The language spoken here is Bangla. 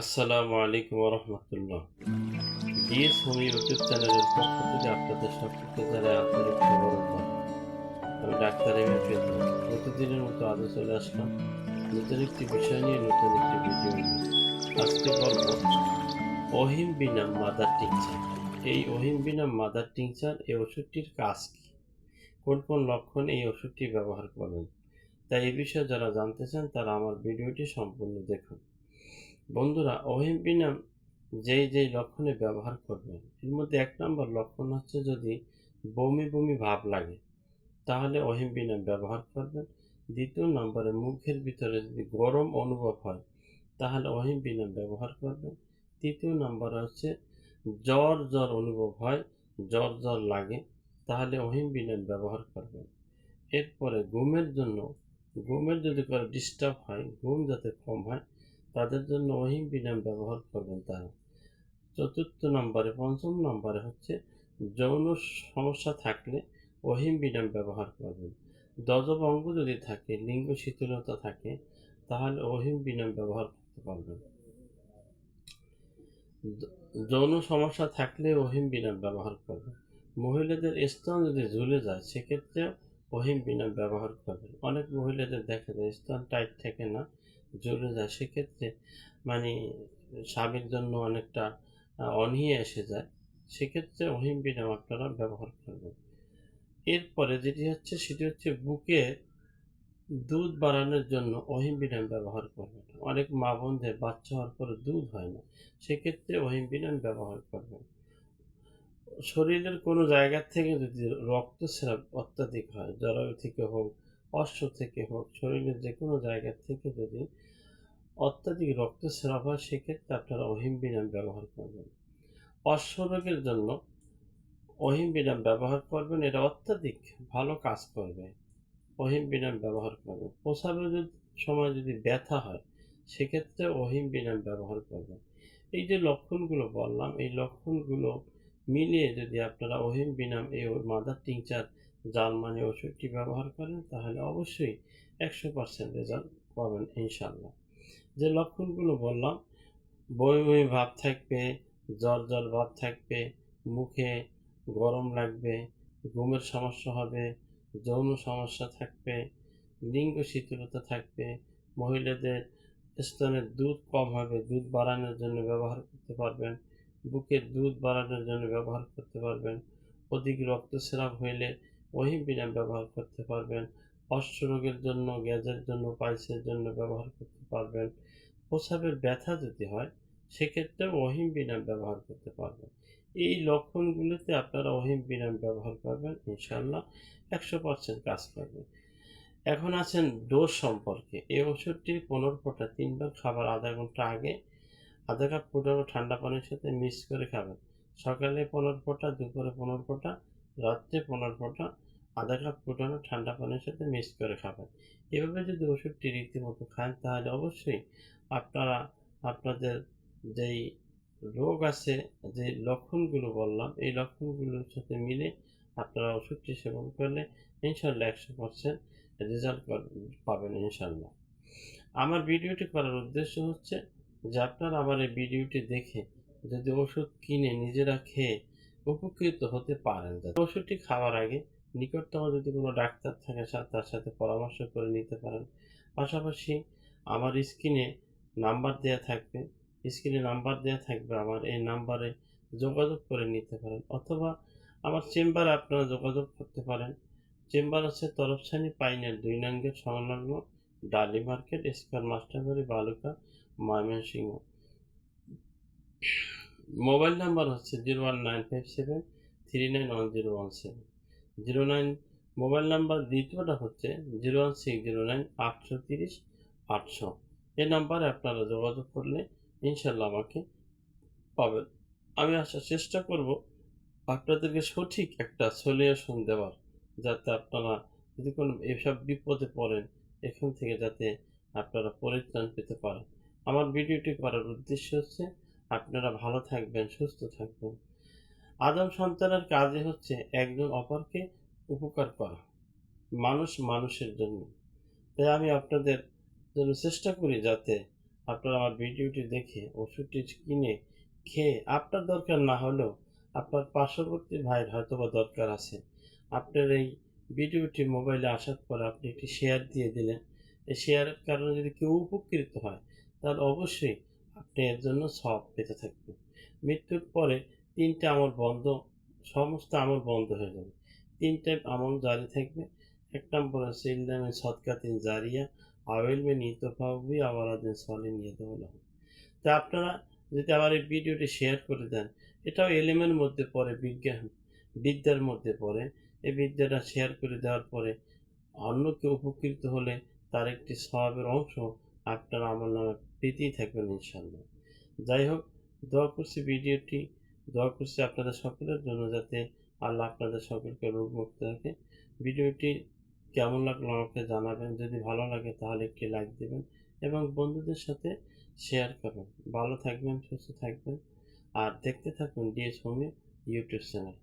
আসসালামু আলাইকুম রহমতুল্লাহ ডিএস হোম ইউটিউব চ্যানেলের পক্ষ থেকে আপনাদের সকলকে জানাই আন্তরিক শুভেচ্ছা আমি ডাক্তার এম প্রতিদিনের মতো আজও চলে আসলাম নতুন একটি বিষয় নিয়ে, নতুন একটি ভিডিও নিয়ে। আজকে বলব, অহিম বিনাম মাদার টিংচার। এই অহিম বিনাম মাদার টিংচার এই ওষুধটির কাজ কী? কোন কোন লক্ষণ এই ওষুধটি ব্যবহার করবেন তাই এই বিষয়ে যারা জানতে চান তারা আমার ভিডিওটি সম্পূর্ণ দেখুন। বন্ধুরা অহিম্পিনাম যেই যেই লক্ষণে ব্যবহার করবেন, এর মধ্যে এক নম্বর লক্ষণ হচ্ছে যদি বমি বমি ভাব লাগে, তাহলে অহিম্পিনাম ব্যবহার করবেন। দ্বিতীয় নম্বরে, মুখের ভিতরে যদি গরম অনুভব হয়, তাহলে অহিম্পিনাম ব্যবহার করবেন। তৃতীয় নম্বর হচ্ছে, জ্বর জ্বর অনুভব হয়, জ্বর জ্বর লাগে, তাহলে অহিম্পিনাম ব্যবহার করবেন। এরপরে ঘুমের জন্য, ঘুমের যদি করে ডিস্টার্ব হয়, ঘুম যাতে কম হয় তাদের জন্য অহিম বিনাম ব্যবহার করবেন তারা। চতুর্থ নম্বরে, পঞ্চম নম্বরে হচ্ছে যৌন সমস্যা থাকলে অহিম বিনাম ব্যবহার করবেন। দজভঙ্গ যদি থাকে, লিঙ্গ শিথিলতা থাকে, তাহলে অহিম বিনাম ব্যবহার করতে পারবেন। যৌন সমস্যা থাকলে অহিম বিনাম ব্যবহার করবেন। মহিলাদের স্তন যদি ঝুলে যায় সেক্ষেত্রে অহিম বিনাম ব্যবহার করবেন। অনেক মহিলাদের দেখা যায়, স্তন টাইট থাকে না জ্বলে যায়। সেক্ষেত্রে মানে স্বামীর জন্য অনেকটা অনীহা এসে যায়। সেক্ষেত্রে অহিম বিনাম আপনারা ব্যবহার করবেন। এরপরে যেটি হচ্ছে, সেটি হচ্ছে বুকে দুধ বাড়ানোর জন্য অহিম বিনাম ব্যবহার করবেন। অনেক মা বোনদের বাচ্চা হওয়ার পরে দুধ হয় না। সেক্ষেত্রে অহিম বিনাম ব্যবহার করবেন। শরীরের কোনো জায়গা থেকে যদি রক্তস্রাব অত্যাধিক হয়, জরায়ু থেকে হোক অশ্ব থেকে হোক, শরীরের যে কোনো জায়গা থেকে যদি অত্যাধিক রক্তস্রাব হয়, সেক্ষেত্রে আপনারা অহিম বিনাম ব্যবহার করবেন। অশ্ব রোগের জন্য অহিম বিনাম ব্যবহার করবেন, এটা অত্যাধিক ভালো কাজ করবে। অহিম বিনাম ব্যবহার করবেন। প্রসাবের সময় যদি ব্যথা হয়, সেক্ষেত্রে অহিম বিনাম ব্যবহার করবেন। এই যে লক্ষণগুলো বললাম, এই লক্ষণগুলো মিলিয়ে যদি আপনারা অহিম বিনাম এই মাদার টিংচার জার্মানি ওষুধটি ব্যবহার করেন, তাহলে অবশ্যই একশো পার্সেন্ট রেজাল্ট পাবেন ইনশাল্লাহ যে লক্ষণগুলো বললাম, বমি বমি ভাব থাকবে, জ্বর জ্বর ভাব থাকবে, মুখে গরম লাগবে, ঘুমের সমস্যা হবে, যৌন সমস্যা থাকবে, লিঙ্গ শিথিলতা থাকবে, মহিলাদের স্তনের দুধ কম হবে, দুধ বাড়ানোর জন্য ব্যবহার করতে পারবেন বুকের দুধ বাড়ানোর জন্য ব্যবহার করতে পারবেন, অধিক রক্তস্রাব হইলে অহিমবিনাম ব্যবহার করতে পারবেন অশ্বরোগের জন্য গ্যাসের জন্য পাইসের জন্য ব্যবহার করতে পারবেন। প্রসাবের ব্যথা যদি হয়, সেক্ষেত্রে অহিম বিনাম ব্যবহার করতে পারবেন। এই লক্ষণগুলোতে আপনারা অহিম বিনাম ব্যবহার করবেন ইনশাল্লাহ একশো পার্সেন্ট কাজ করবে। এখন আছেন ডোজ সম্পর্কে। এই ওষুধটি পনেরো ফোঁটা, তিনবার খাবার, আধা ঘণ্টা আগে আধা কাপ ফুটানো ঠান্ডা পানির সাথে মিক্স করে খাবেন। সকালে পনেরো ফোঁটা, দুপুরে পনেরো ফোঁটা, রাত্রে পনেরো ফোঁটা আধা কাপ ফুটানো ঠান্ডা পানির সাথে মিক্স করে খাবেন। এভাবে যদি ওষুধটি রীতিমতো খান, তাহলে অবশ্যই আপনারা, আপনাদের যেই রোগ আছে, যে লক্ষণগুলো বললাম, এই লক্ষণগুলোর সাথে মিলে আপনারা ওষুধটি সেবন করলে ইনশাল্লাহ একশো পার্সেন্ট রেজাল্ট পাবেন ইনশাল্লাহ। আমার ভিডিওটি করার উদ্দেশ্য হচ্ছে যে আপনারা আমার এই ভিডিওটি দেখে যদি ওষুধ কিনে নিজেরা খেয়ে উপকৃত হতে পারেন। ওষুধটি খাওয়ার আগে নিকটতম যদি কোনো ডাক্তার থাকে তার সাথে পরামর্শ করে নিতে পারেন। পাশাপাশি আমার স্ক্রিনে নাম্বার দেওয়া থাকবে। স্ক্রিনে নাম্বার দেওয়া থাকবে, আমার এই নাম্বারে যোগাযোগ করে নিতে পারেন। অথবা আমার চেম্বারে আপনারা যোগাযোগ করতে পারেন। চেম্বার আছে তরফসানি পাইনের দুই নঙ্গের সংলগ্ন Dali market, square Masterbari, Baluka, Mymensingh. Mobile number হচ্ছে zero one nine five seven three nine one zero one seven. Zero nine mobile number, দ্বিতীয়টা হচ্ছে zero one six zero nine আটশো তিরিশ আটশো। এই নাম্বারে আপনারা যোগাযোগ করলে ইনশাল্লাহ আমাকে পাবেন। আমি আসার চেষ্টা করব আপনাদেরকে সঠিক একটা সলিউশন দেওয়ার, যাতে আপনারা যদি কোনো এসব বিপদে পড়েন, এখান থেকে যাতে আপনারা পরিত্রাণ পেতে পারেন। আমার ভিডিওটি করার উদ্দেশ্য হচ্ছে আপনারা ভালো থাকবেন, সুস্থ থাকবেন। আদম সন্তানের কাজে হচ্ছে একজন অপরকে উপকার করা। মানুষ মানুষের জন্য। তাই আমি আপনাদের জন্য চেষ্টা করি যাতে আপনারা আমার ভিডিওটি দেখে, ওষুধটি কিনে, খেয়ে আপনার দরকার না হলেও আপনার পার্শ্ববর্তী ভাইয়ের হয়তো বা দরকার আছে। আপনার এই ভিডিওটি মোবাইলে আসার পরে আপনি একটি শেয়ার দিয়ে দিলেন। এই শেয়ারের কারণে যদি কেউ উপকৃত হয়, তাহলে অবশ্যই আপনি এর জন্য সব পেতে থাকবেন। মৃত্যুর পরে তিনটে আমল বন্ধ, সমস্ত আমল বন্ধ হয়ে যাবে। তিনটে আমল জারি থাকবে। এক নম্বর হচ্ছে ইলদামে সদকাতিন জারিয়া আওয়েল মে নিতফাবি আওয়ালাদিন সলে নিয়ে দেওয়া তা আপনারা যদি আবার এই ভিডিওটি শেয়ার করে দেন, এটাও এলিমের মধ্যে পড়ে, বিজ্ঞান, বিদ্যার মধ্যে পড়ে। এই বিদ্যাটা শেয়ার করে দেওয়ার পরে অন্য কেউ উপকৃত হলে তার একটি স্বভাবের অংশ আপনার আমার নামে পেতেই থাকবেন ইনশাল্লাহ যাই হোক, দোয়া করছি ভিডিওটি দোয়া করছি আপনাদের সকলের জন্য যাতে আল্লাহ আপনাদের সকলকে রোগ মুক্ত রাখে। ভিডিওটি কেমন লাগল আমাকে জানাবেন। যদি ভালো লাগে তাহলে একটি লাইক দেবেন এবং বন্ধুদের সাথে শেয়ার করবেন। ভালো থাকবেন, সুস্থ থাকবেন। আর দেখতে থাকুন ডিএস হোমি ইউটিউব চ্যানেল।